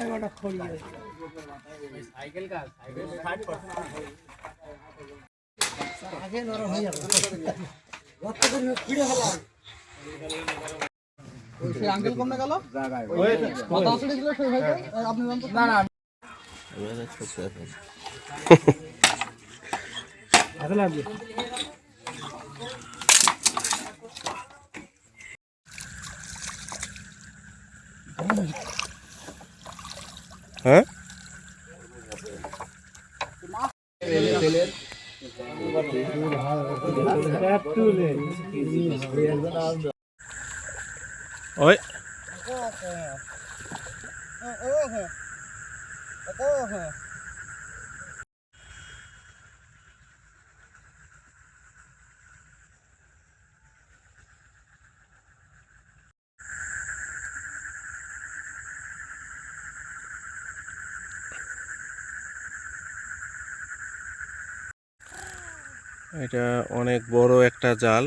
এবারটা খড়িয়ে আগে নরম হয়ে যাবে আঙ্কেল গেল মাথা আসলে ছিল সেই ভাইটা আপনি না না হ্যাঁ ওই এটা অনেক বড় একটা জাল।